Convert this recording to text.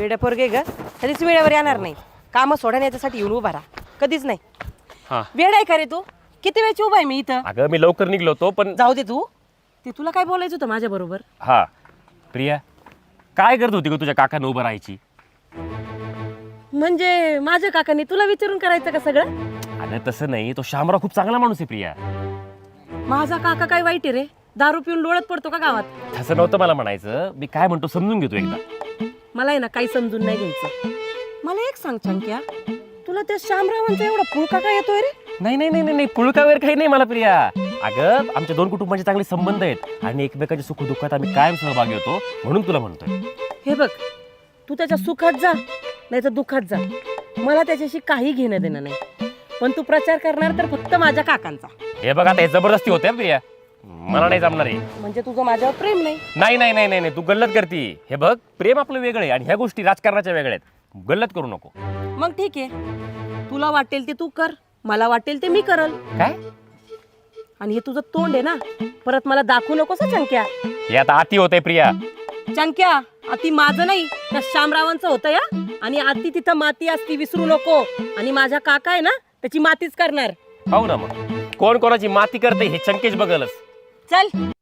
वेड्या पोरगे ग. कधीच वेळेवर येणार नाही. कामं सोडा याच्यासाठी येऊन उभा राहा. कधीच नाही. हा. वेळ आहे का रे तू? किती वेळची उभा आहे मी इथं? अगं मी लवकर निघलो होतो पण जाऊ दे तू. ते तुला काय बोलायचं होतं माझ्या बरोबर? हा. प्रिया काय करत होती ग तुझ्या काकानं उभं राहायची? म्हणजे माझ्या काकांनी तुला विचारून करायचं का सगळं? अगं तसं नाही. तो शामराव खूप चांगला माणूस आहे प्रिया. माझा काका काय वाईट आहे रे? दारू पिऊन लोळत पडतो का गावात? तसं नव्हतं मला म्हणायचं. मी काय म्हणतो समजून घेतो एकदा. मला आहे ना काही समजून नाही घ्यायचं. मला एक सांग चंक्या. तुला त्या श्यामरावांचा एवढा फुलका काय येतोय रे? नाही नाही नाही नाही, नाही पुळका वगैरे काही नाही मला प्रिया. अगं आमच्या दोन कुटुंबाचे चांगले संबंध आहेत आणि एकमेकांच्या सुखदुःखात आम्ही कायम सहभागी होतो म्हणून तुला म्हणतोय. हे बघ तू त्याच्या सुखात जा नाही तर दुःखात जा. मला त्याच्याशी काही घेणं देणं नाही. पण तू प्रचार करणार तर फक्त माझ्या काकांचा. हे बघ आता हे जबरदस्ती होते हं, प्रिया. मला नाही जमणार आहे म्हणजे तुझं माझ्यावर प्रेम नाही? नाही नाही नाही नाही नाही, तू गल्लत करती. हे बघ प्रेम आपलं वेगळं आहे आणि ह्या गोष्टी राजकारणाच्या वेगळ्या आहेत. गल्लत करू नको. मग ठीक आहे. तुला वाटेल ते तू कर. मला वाटेल ते मी करल. काय? आणि हे तुझं तोंड आहे ना? परत मला दाखवू नकोस हं, चंक्या. हे आता अति होतंय प्रिया. चंक्या अति माझं नाही. त्या श्यामरावांचं होतं या आणि अति तिथं माती असती विसरू नको. आणि माझ्या काका आहे ना त्याची मातीच करणार. पाहू ना मग. कोण कोणाची माती करते हे चंकेश बघलच. चल.